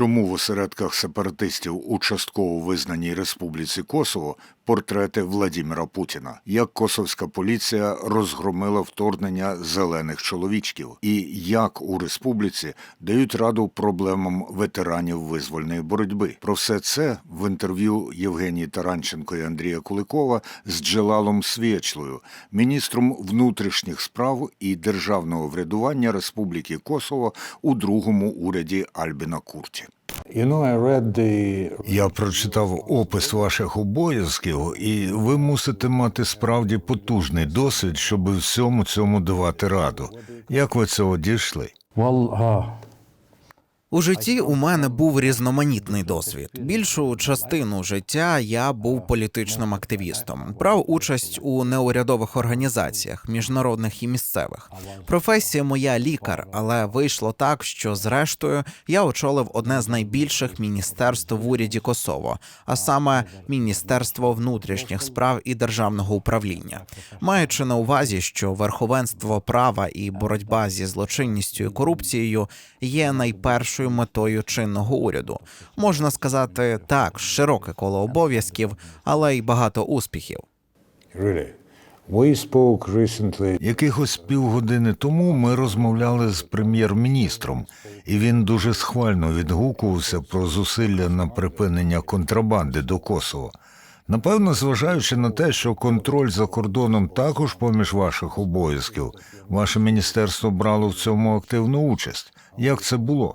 Чому в осередках сепаратистів у частково визнаній Республіці Косово портрети Владіміра Путіна? Як косовська поліція розгромила вторгнення зелених чоловічків? І як у республіці дають раду проблемам ветеранів визвольної боротьби? Про все це в інтерв'ю Євгенії Таранченко і Андрія Куликова з Джелалом Свєчлою, міністром внутрішніх справ і державного врядування Республіки Косово у другому уряді Альбіна Курті. Я прочитав опис ваших обов'язків, і ви мусите мати справді потужний досвід, щоб всьому цьому давати раду. Як ви цього дійшли? У житті у мене був різноманітний досвід. Більшу частину життя я був політичним активістом, брав участь у неурядових організаціях, міжнародних і місцевих. Професія моя лікар, але вийшло так, що зрештою я очолив одне з найбільших міністерств в уряді Косово, а саме Міністерство внутрішніх справ і державного управління, маючи на увазі, що верховенство права і боротьба зі злочинністю і корупцією є найпершою метою чинного уряду. Можна сказати так, широке коло обов'язків, але й багато успіхів. Якихось півгодини тому ми розмовляли з прем'єр-міністром, і він дуже схвально відгукувався про зусилля на припинення контрабанди до Косово. Напевно, зважаючи на те, що контроль за кордоном також поміж ваших обов'язків, ваше міністерство брало в цьому активну участь. Як це було?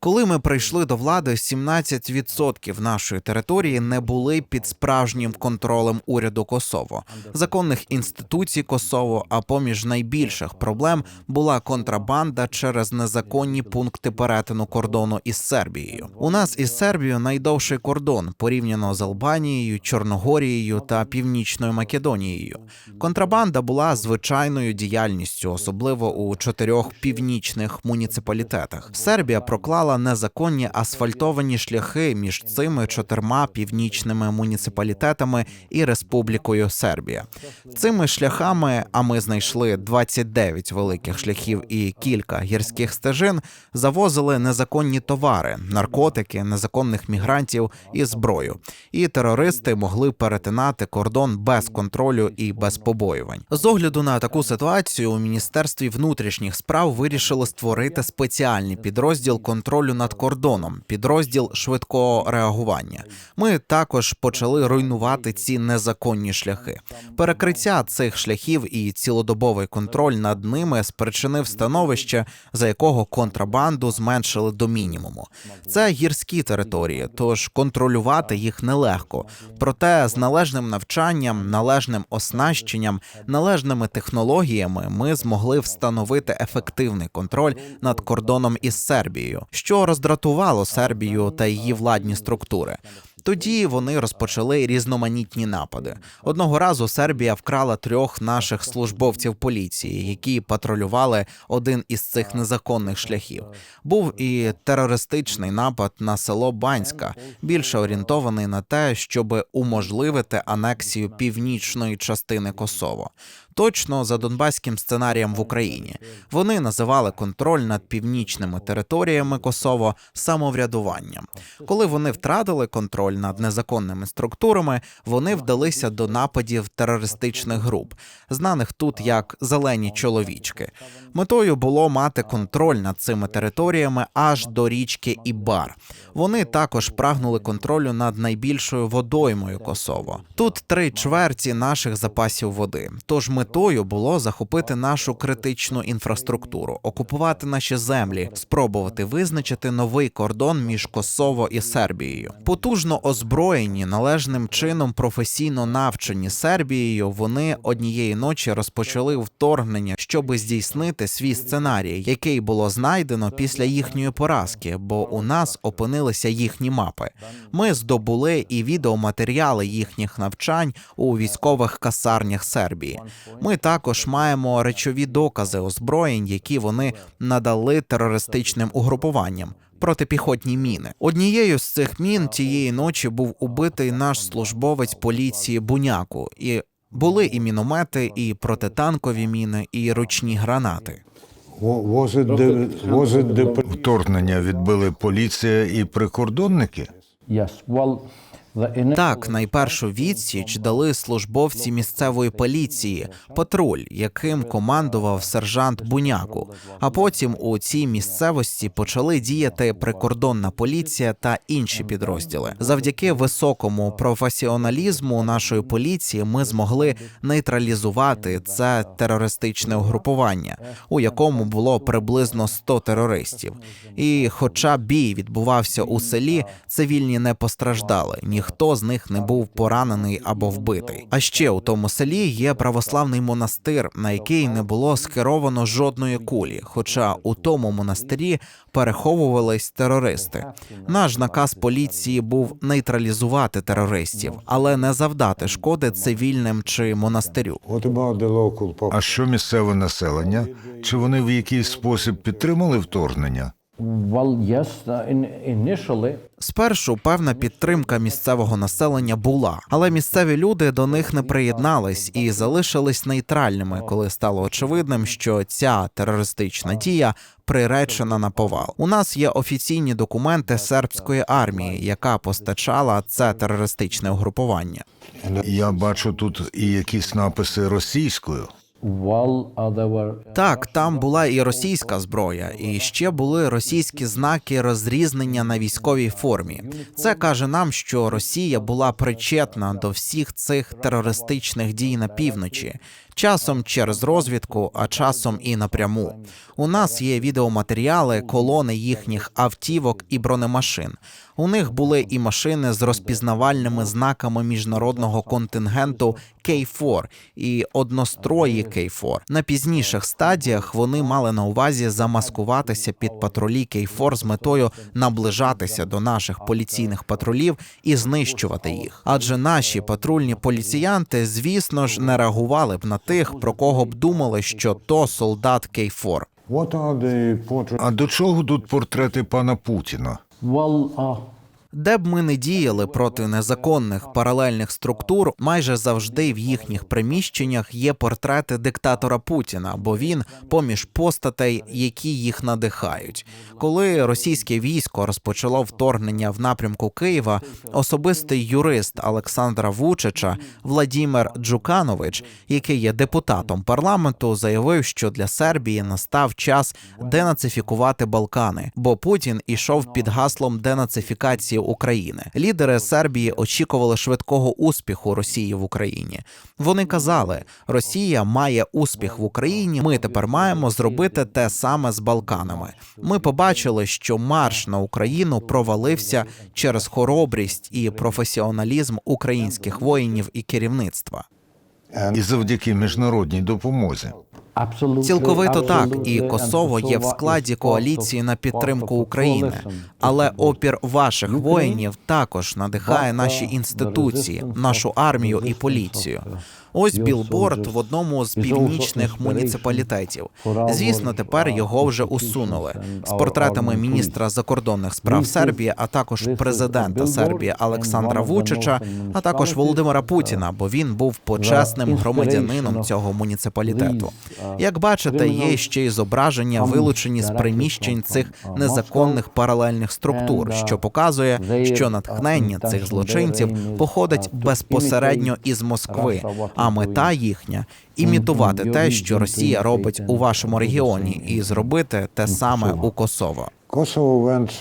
Коли ми прийшли до влади, 17% нашої території не були під справжнім контролем уряду Косово, законних інституцій Косово. А поміж найбільших проблем була контрабанда через незаконні пункти перетину кордону із Сербією. У нас із Сербією найдовший кордон порівняно з Албанією, Чорногорією та Північною Македонією. Контрабанда була звичайною діяльністю, особливо у чотирьох північних муніципалітетах. Сербія проклала незаконні асфальтовані шляхи між цими чотирма північними муніципалітетами і Республікою Сербія. Цими шляхами, а ми знайшли 29 великих шляхів і кілька гірських стежин, завозили незаконні товари, наркотики, незаконних мігрантів і зброю. І терористи могли перетинати кордон без контролю і без побоювань. З огляду на таку ситуацію у міністерстві внутрішніх справ вирішили створити спеціальний підрозділ контролю над кордоном, підрозділ швидкого реагування. Ми також почали руйнувати ці незаконні шляхи. Перекриття цих шляхів і цілодобовий контроль над ними спричинив становище, за якого контрабанду зменшили до мінімуму. Це гірські території, тож контролювати їх нелегко. Проте з належним навчанням, належним оснащенням, належними технологіями ми змогли встановити ефективний контроль над кордоном із Сербією, що роздратувало Сербію та її владні структури. Тоді вони розпочали різноманітні напади. Одного разу Сербія вкрала трьох наших службовців поліції, які патрулювали один із цих незаконних шляхів. Був і терористичний напад на село Банська, більше орієнтований на те, щоб уможливити анексію північної частини Косово. Точно за донбаським сценарієм в Україні вони називали контроль над північними територіями Косово самоврядуванням. Коли вони втратили контроль над незаконними структурами, вони вдалися до нападів терористичних груп, знаних тут як зелені чоловічки. Метою було мати контроль над цими територіями аж до річки Ібар. Вони також прагнули контролю над найбільшою водоймою Косово. Тут три чверті наших запасів води. Тож метою було захопити нашу критичну інфраструктуру, окупувати наші землі, спробувати визначити новий кордон між Косово і Сербією. Потужно озброєні, належним чином професійно навчені Сербією. Вони однієї ночі розпочали вторгнення, щоби здійснити свій сценарій, який було знайдено після їхньої поразки, бо у нас опинилися їхні мапи. Ми здобули і відеоматеріали їхніх навчань у військових касарнях Сербії. Ми також маємо речові докази озброєнь, які вони надали терористичним угрупуванням. Протипіхотні міни. Однією з цих мін тієї ночі був убитий наш службовець поліції Буняку, і були і міномети, і протитанкові міни, і ручні гранати. Вторгнення відбили поліція і прикордонники. Так, найпершу відсіч дали службовці місцевої поліції, патруль, яким командував сержант Буняку. А потім у цій місцевості почали діяти прикордонна поліція та інші підрозділи. Завдяки високому професіоналізму нашої поліції ми змогли нейтралізувати це терористичне угрупування, у якому було приблизно 100 терористів. І, хоча бій відбувався у селі, цивільні не постраждали. Ніхто з них не був поранений або вбитий. А ще у тому селі є православний монастир, на який не було скеровано жодної кулі. Хоча у тому монастирі переховувались терористи. Наш наказ поліції був нейтралізувати терористів, але не завдати шкоди цивільним чи монастирю. А що місцеве населення? Чи вони в якийсь спосіб підтримали вторгнення? Well, yes. Uh, initially, Спершу певна підтримка місцевого населення була, але місцеві люди до них не приєднались і залишились нейтральними, коли стало очевидним, що ця терористична дія приречена на повал. У нас є офіційні документи сербської армії, яка постачала це терористичне угрупування. Я бачу тут і якісь написи російською. Так, там була і російська зброя, і ще були російські знаки розрізнення на військовій формі. Це каже нам, що Росія була причетна до всіх цих терористичних дій на півночі, часом через розвідку, а часом і напряму. У нас є відеоматеріали, колони їхніх автівок і бронемашин. У них були і машини з розпізнавальними знаками міжнародного контингенту K4 і однострої K4. На пізніших стадіях вони мали на увазі замаскуватися під патрулі K4 з метою наближатися до наших поліційних патрулів і знищувати їх. Адже наші патрульні поліціянти, звісно ж, не реагували б на тих, про кого б думали, що то солдат K4. what are the portraits? А до чого тут портрети пана Путіна? Де б ми не діяли проти незаконних паралельних структур, майже завжди в їхніх приміщеннях є портрети диктатора Путіна, бо він поміж постатей, які їх надихають. Коли російське військо розпочало вторгнення в напрямку Києва, особистий юрист Олександра Вучича Владімир Джуканович, який є депутатом парламенту, заявив, що для Сербії настав час денацифікувати Балкани, бо Путін ішов під гаслом денацифікації України. Лідери Сербії очікували швидкого успіху Росії в Україні. Вони казали: Росія має успіх в Україні. Ми тепер маємо зробити те саме з Балканами. Ми побачили, що марш на Україну провалився через хоробрість і професіоналізм українських воїнів і керівництва. І завдяки міжнародній допомозі. Цілковито так, і Косово є в складі коаліції на підтримку України, але опір ваших воїнів також надихає наші інституції, нашу армію і поліцію. Ось білборд в одному з північних муніципалітетів. Звісно, тепер його вже усунули з портретами міністра закордонних справ Сербії, а також президента Сербії Олександра Вучича, а також Володимира uh, Путіна, бо він був почесним громадянином цього муніципалітету. Як бачите, є ще й зображення, вилучені з приміщень цих незаконних паралельних структур, що показує, що натхнення цих злочинців походить безпосередньо із Москви, а мета їхня імітувати те, що Росія робить у вашому регіоні, і зробити те саме у Косово.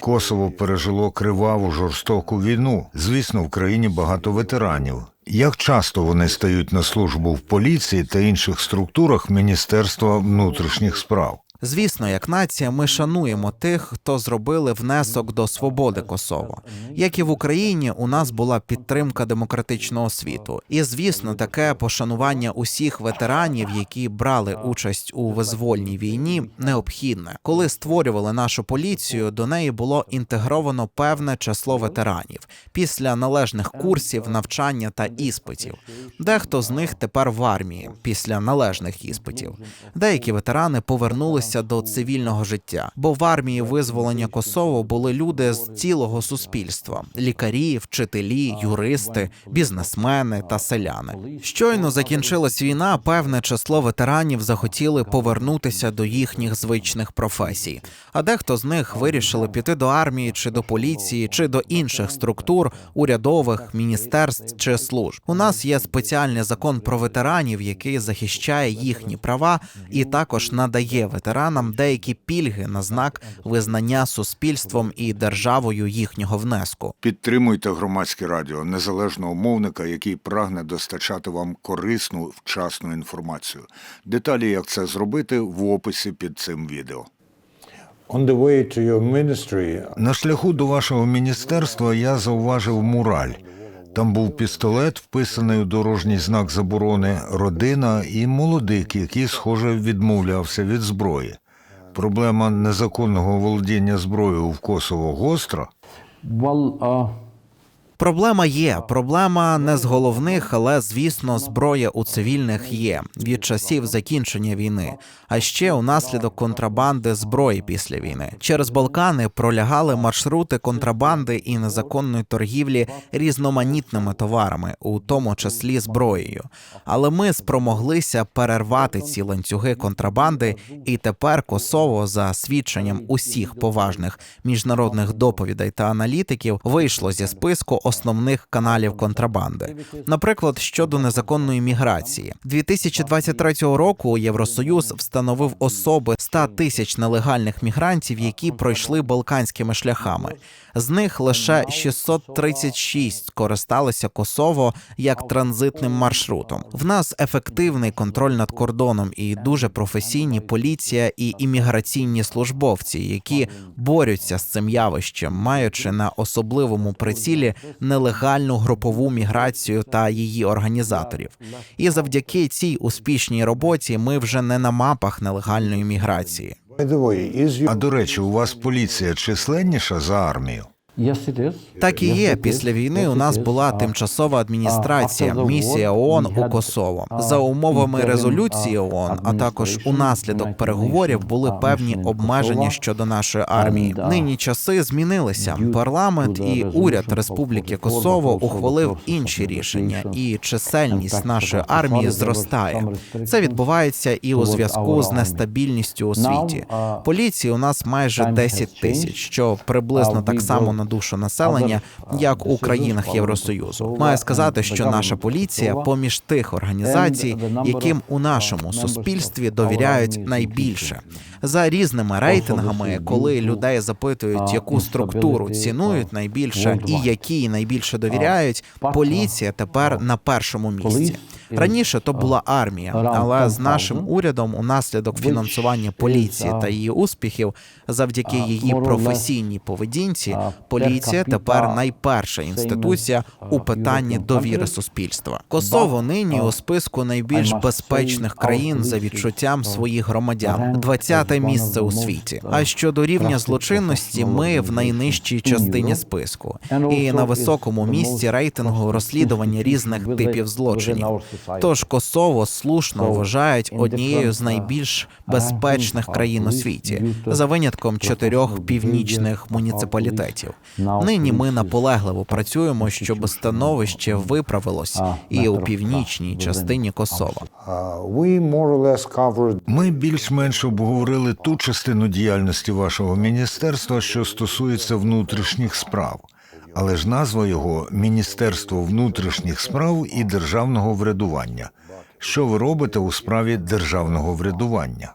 Косово пережило криваву жорстоку війну. Звісно, в країні багато ветеранів. Як часто вони стають на службу в поліції та інших структурах Міністерства внутрішніх справ? Звісно, як нація, ми шануємо тих, хто зробили внесок до свободи Косово. Як і в Україні, у нас була підтримка демократичного світу. І звісно, таке пошанування усіх ветеранів, які брали участь у визвольній війні, необхідне. Коли створювали нашу поліцію, до неї було інтегровано певне число ветеранів після належних курсів, навчання та іспитів. Дехто з них тепер в армії після належних іспитів. Деякі ветерани повернулися повернутися до цивільного життя. Бо в армії визволення Косово були люди з цілого суспільства: лікарі, вчителі, юристи, бізнесмени та селяни. Щойно закінчилась війна. Певне число ветеранів захотіли повернутися до їхніх звичних професій. А дехто з них вирішили піти до армії чи до поліції, чи до інших структур, урядових, міністерств чи служб. У нас є спеціальний закон про ветеранів, який захищає їхні права і також надає ветеранам деякі пільги на знак визнання суспільством і державою їхнього внеску. Підтримуйте громадське радіо, незалежного мовника, який прагне достачати вам корисну вчасну інформацію. Деталі, як це зробити, в описі під цим відео. На шляху до вашого міністерства я зауважив мураль. Там був пістолет, вписаний у дорожній знак заборони родина і молодик, який, схоже, відмовлявся від зброї. Проблема незаконного володіння зброєю в Косово гостра. well, uh, Проблема є. Проблема не з головних, але звісно, зброя у цивільних є від часів закінчення війни. А ще унаслідок контрабанди зброї після війни. Через Балкани пролягали маршрути контрабанди і незаконної торгівлі різноманітними товарами, у тому числі зброєю. Але ми спромоглися перервати ці ланцюги контрабанди, і тепер Косово, за свідченням усіх поважних міжнародних доповідей та аналітиків, вийшло зі списку основних каналів контрабанди. Наприклад, щодо незаконної міграції, 2023 року Євросоюз встановив особи 100 тисяч нелегальних мігрантів, які пройшли балканськими шляхами. З них лише 636 користалися Косово як транзитним маршрутом. В нас ефективний контроль над кордоном і дуже професійні поліція і імміграційні службовці, які борються з цим явищем, маючи на особливому прицілі нелегальну групову міграцію та її організаторів. І завдяки цій успішній роботі ми вже не на мапах нелегальної міграції. А до речі, у вас поліція численніша за армію? Так і є. Після війни у нас була тимчасова адміністрація, місія ООН у Косово. За умовами резолюції ООН, а також унаслідок переговорів були певні обмеження щодо нашої армії. Нині часи змінилися. Парламент і уряд Республіки Косово ухвалив інші рішення, і чисельність нашої армії зростає. Це відбувається і у зв'язку з нестабільністю у світі. uh, Поліції у нас майже time 10 тисяч, що приблизно так само brought на душу населення, як у країнах Євросоюзу. Маю сказати, що наша поліція поміж тих організацій, яким у нашому суспільстві довіряють найбільше. За різними рейтингами, коли людей запитують, яку структуру цінують найбільше і якій найбільше довіряють, поліція тепер на першому місці. Раніше то була армія, але з нашим урядом, унаслідок which фінансування поліції та її успіхів, завдяки її професійній поведінці, поліція тепер найперша інституція у питанні довіри суспільства. Косово нині у списку найбільш безпечних країн за відчуттям своїх громадян, ranked 20-те as one of місце у світі. А щодо рівня злочинності, ми в найнижчій частині списку, і на високому місці рейтингу розслідування різних типів злочинів. Тож Косово слушно вважають однією з найбільш безпечних країн у світі, за винятком чотирьох північних муніципалітетів. Нині ми наполегливо працюємо, щоб становище виправилось і у північній частині Косова. Ми більш-менш обговорили ту частину діяльності вашого міністерства, що стосується внутрішніх справ. Але ж назва його Міністерство внутрішніх справ і державного врядування. Що ви робите у справі державного врядування?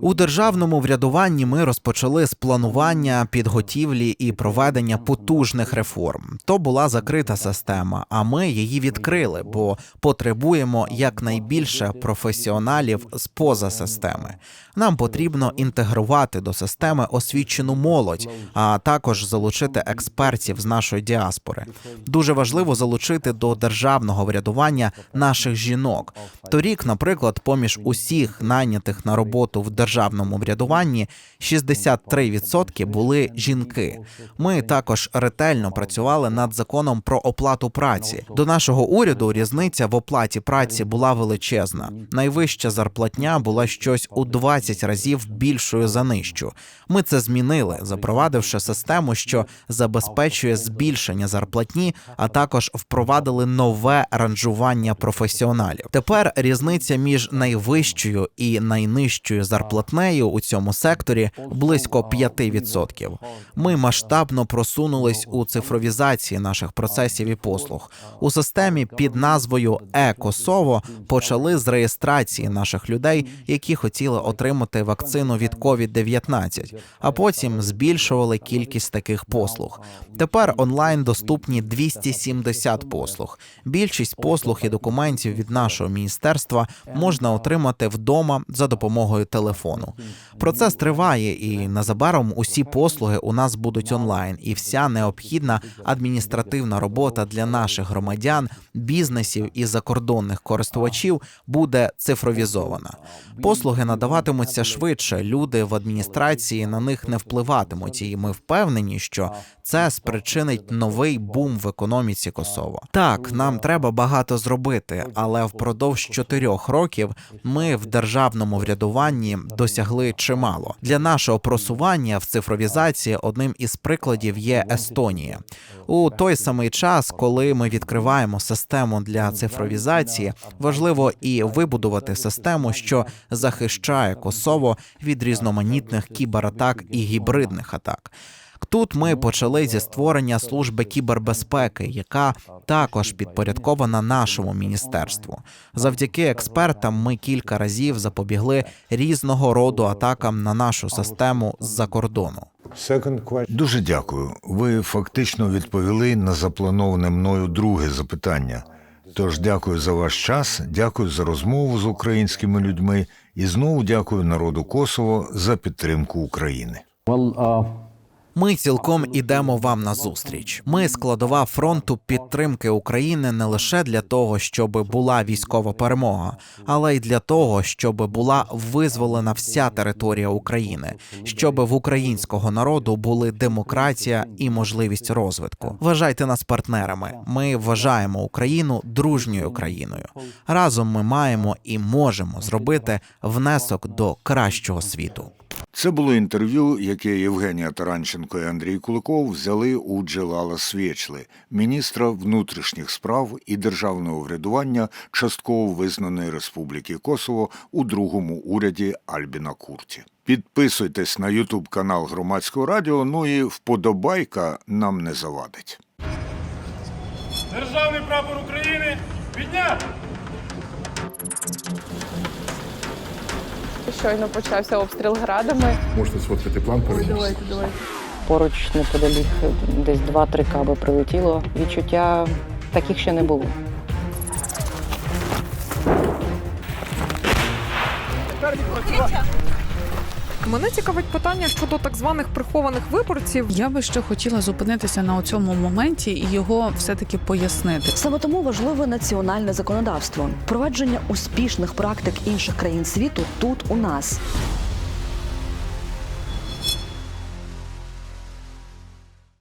У державному врядуванні ми розпочали з планування, підготівлі і проведення потужних реформ. То була закрита система, а ми її відкрили, бо потребуємо якнайбільше професіоналів з поза системи. Нам потрібно інтегрувати до системи освічену молодь, а також залучити експертів з нашої діаспори. Дуже важливо залучити до державного врядування наших жінок. Жінок. Торік, наприклад, поміж усіх найнятих на роботу в державному врядуванні 63% були жінки. Ми також ретельно працювали над законом про оплату праці. До нашого уряду різниця в оплаті праці була величезна. Найвища зарплатня була щось у 20 разів більшою за нижчу. Ми це змінили, запровадивши систему, що забезпечує збільшення зарплатні, а також впровадили нове ранжування професіоналів. Тепер різниця між найвищою і найнижчою зарплатнею у цьому секторі близько 5%. Ми масштабно просунулись у цифровізації наших процесів і послуг. У системі під назвою «Е-Косово» почали з реєстрації наших людей, які хотіли отримати вакцину від COVID-19, а потім збільшували кількість таких послуг. Тепер онлайн доступні 270 послуг. Більшість послуг і документів від нашого міністерства можна отримати вдома за допомогою телефону. Процес триває, і незабаром усі послуги у нас будуть онлайн, і вся необхідна адміністративна робота для наших громадян, бізнесів і закордонних користувачів буде цифровізована. Послуги надаватимуться швидше. Люди в адміністрації на них не впливатимуть, і ми впевнені, що це спричинить новий бум в економіці Косово. Так, нам треба багато зробити, але впродовж чотирьох років ми в державному врядуванні досягли чимало. Для нашого просування в цифровізації одним із прикладів є Естонія. У той самий час, коли ми відкриваємо систему для цифровізації, важливо і вибудувати систему, що захищає Косово від різноманітних кібератак і гібридних атак. Тут ми почали зі створення служби кібербезпеки, яка також підпорядкована нашому міністерству. Завдяки експертам ми кілька разів запобігли різного роду атакам на нашу систему з-за кордону. Дуже дякую. Ви фактично відповіли на заплановане мною друге запитання. Тож дякую за ваш час, дякую за розмову з українськими людьми і знову дякую народу Косово за підтримку України. Well, uh, Ми цілком ідемо вам на зустріч. Ми складова фронту підтримки України не лише для того, щоб була військова перемога, але й для того, щоб була визволена вся територія України, щоб в українського народу були демократія і можливість розвитку. Вважайте нас партнерами. Ми вважаємо Україну дружньою країною. Разом ми маємо і можемо зробити внесок до кращого світу. Це було інтерв'ю, яке Євгенія Таранченко і Андрій Куликов взяли у Джелала Свєчли, міністра внутрішніх справ і державного врядування частково визнаної Республіки Косово у другому уряді Альбіна Курті. Підписуйтесь на Ютуб канал Громадського радіо. Ну і вподобайка нам не завадить. Державний прапор України підняти! Щойно почався обстріл градами. Можете сфоткати план переніс. Поруч неподалік десь 2-3 каби прилетіло. Відчуття таких ще не було. Мене цікавить питання щодо так званих прихованих виборців. Я би ще хотіла зупинитися на цьому моменті і його все-таки пояснити. Саме тому важливе національне законодавство, впровадження успішних практик інших країн світу тут у нас.